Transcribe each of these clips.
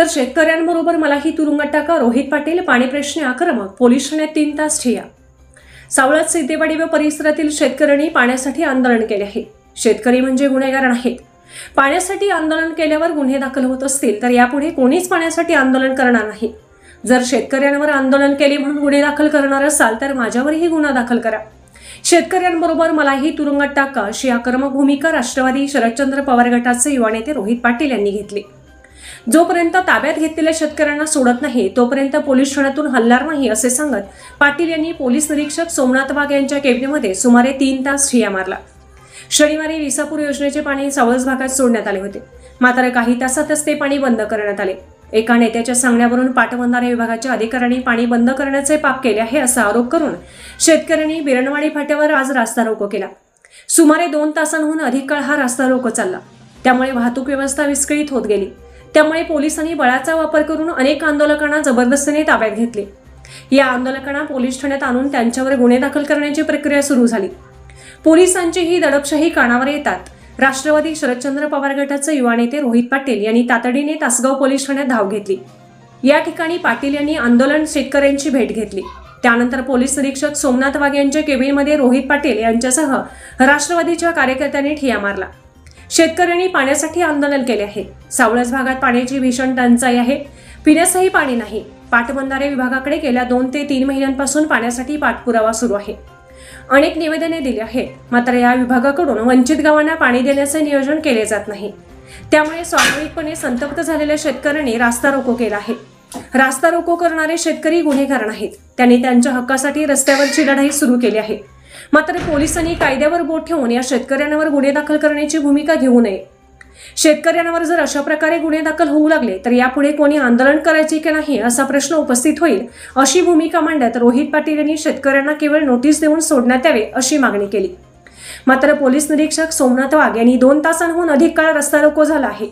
तर शेतकऱ्यांबरोबर मलाही तुरुंगात टाका रोहित पाटील पाणी प्रश्न आक्रमक पोलीस ठाण्यात तीन तास ठिया. सावळात सिद्धेवाडी व परिसरातील शेतकऱ्यांनी पाण्यासाठी आंदोलन केले आहे. शेतकरी म्हणजे गुन्हेगार नाहीत. पाण्यासाठी आंदोलन केल्यावर गुन्हे दाखल होत असतील तर यापुढे कोणीच पाण्यासाठी आंदोलन करणार नाही. जर शेतकऱ्यांवर आंदोलन केले म्हणून गुन्हे दाखल करणार असाल तर माझ्यावरही गुन्हा दाखल करा. शेतकऱ्यांबरोबर मलाही तुरुंगात टाका अशी आक्रमक भूमिका राष्ट्रवादी शरदचंद्र पवार गटाचे युवा नेते रोहित पाटील यांनी घेतली. जोपर्यंत ताब्यात घेतलेल्या शेतकऱ्यांना सोडत नाही तोपर्यंत पोलीस ठाण्यातून हलणार नाही असे सांगत पाटील यांनी पोलीस निरीक्षक सोमनाथ वाघ यांच्या केबिनेमध्ये सुमारे तीन तास ठिया मारला. शनिवारी विसापूर योजनेचे पाणी सावळज भागात सोडण्यात आले होते. मात्र काही तासातच ते पाणी बंद करण्यात आले. एका नेत्याच्या सांगण्यावरून पाटबंधारे विभागाच्या अधिकाऱ्यांनी पाणी बंद करण्याचे पाप केले आहे असा आरोप करून शेतकऱ्यांनी बिरणवाडी फाट्यावर आज रास्ता रोको केला. सुमारे दोन तासांहून अधिक काळ हा रास्ता रोको चालला. त्यामुळे वाहतूक व्यवस्था विस्कळीत होत गेली. त्यामुळे पोलिसांनी बळाचा वापर करून अनेक आंदोलकांना जबरदस्तीने ताब्यात घेतले. या आंदोलकांना पोलीस ठाण्यात आणून त्यांच्यावर गुन्हे दाखल करण्याची प्रक्रिया सुरू झाली. पोलिसांची ही दडपशाही कानावर येतात. राष्ट्रवादी शरदचंद्र पवार गटाचे युवा नेते रोहित पाटील यांनी तातडीने तासगाव पोलीस ठाण्यात धाव घेतली. या ठिकाणी पाटील यांनी आंदोलन शेतकऱ्यांची भेट घेतली. त्यानंतर पोलीस निरीक्षक सोमनाथ वाघ यांच्या केबिनमध्ये रोहित पाटील यांच्यासह राष्ट्रवादीच्या कार्यकर्त्यांनी ठिया मारला. शेतकऱ्यांनी पाण्यासाठी आंदोलन केले आहे. सावळस भागात पाण्याची भीषण टंचाई आहे. पिण्यासही पाणी नाही. पाटबंधारे विभागाकडे गेल्या दोन ते तीन महिन्यांपासून पाण्यासाठी पाठपुरावा सुरू आहे. अनेक निवेदने दिली आहेत. मात्र या विभागाकडून वंचित गावांना पाणी देण्याचे नियोजन केले जात नाही. त्यामुळे स्वाभाविकपणे संतप्त झालेल्या शेतकऱ्यांनी रास्ता रोको केला आहे. रास्ता रोको करणारे शेतकरी गुन्हेगार नाहीत. त्यांनी त्यांच्या हक्कासाठी रस्त्यावरची लढाई सुरू केली आहे. मात्र पोलिसांनी कायद्यावर बोट ठेवून या शेतकऱ्यांवर गुन्हे दाखल करण्याची भूमिका घेऊ नये. शेतकऱ्यांवर जर अशा प्रकारे गुन्हे दाखल होऊ लागले तर यापुढे कोणी आंदोलन करायचे की नाही असा प्रश्न उपस्थित होईल अशी भूमिका मांडत रोहित पाटील यांनी शेतकऱ्यांना केवळ नोटीस देऊन सोडण्यात यावे अशी मागणी केली. मात्र पोलीस निरीक्षक सोमनाथ वाघ यांनी दोन तासांहून अधिक काळ रस्ता रोको झाला आहे.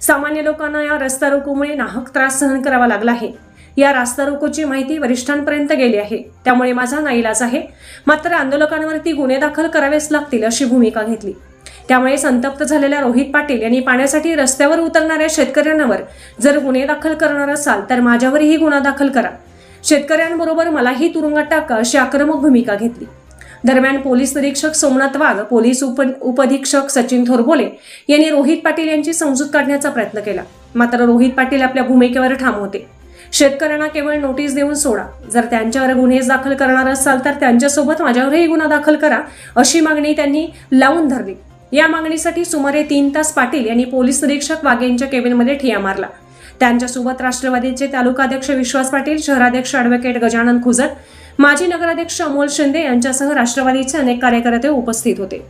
सामान्य लोकांना या रस्ता रोकोमुळे नाहक त्रास सहन करावा लागला आहे. या रास्ता रोकोची माहिती वरिष्ठांपर्यंत गेली आहे. त्यामुळे माझा नाईलाज आहे. मात्र आंदोलकांवरती गुन्हे दाखल करावेच लागतील अशी भूमिका घेतली. त्यामुळे संतप्त झालेल्या रोहित पाटील यांनी पाण्यासाठी रस्त्यावर उतरणाऱ्या शेतकऱ्यांवर जर गुन्हे दाखल करणार असाल तर माझ्यावरही गुन्हा दाखल करा. शेतकऱ्यांबरोबर मलाही तुरुंगात टाका अशी आक्रमक भूमिका घेतली. दरम्यान पोलीस निरीक्षक सोमनाथ वाघ पोलीस उप उपधीक्षक सचिन थोरबोले यांनी रोहित पाटील यांची समजूत काढण्याचा प्रयत्न केला. मात्र रोहित पाटील आपल्या भूमिकेवर ठाम होते. शेतकऱ्यांना केवळ नोटीस देऊन सोडा. जर त्यांच्यावर गुन्हे दाखल करणार असाल तर त्यांच्यासोबत माझ्यावरही गुन्हा दाखल करा अशी मागणी त्यांनी लावून धरली. या मागणीसाठी सुमारे तीन तास पाटील यांनी पोलीस निरीक्षक वाघेंच्या केबिनमध्ये ठिया मारला. त्यांच्यासोबत राष्ट्रवादीचे तालुकाध्यक्ष विश्वास पाटील शहराध्यक्ष अॅडव्होकेट गजानन खुजत माजी नगराध्यक्ष अमोल शिंदे यांच्यासह राष्ट्रवादीचे अनेक कार्यकर्ते उपस्थित होते.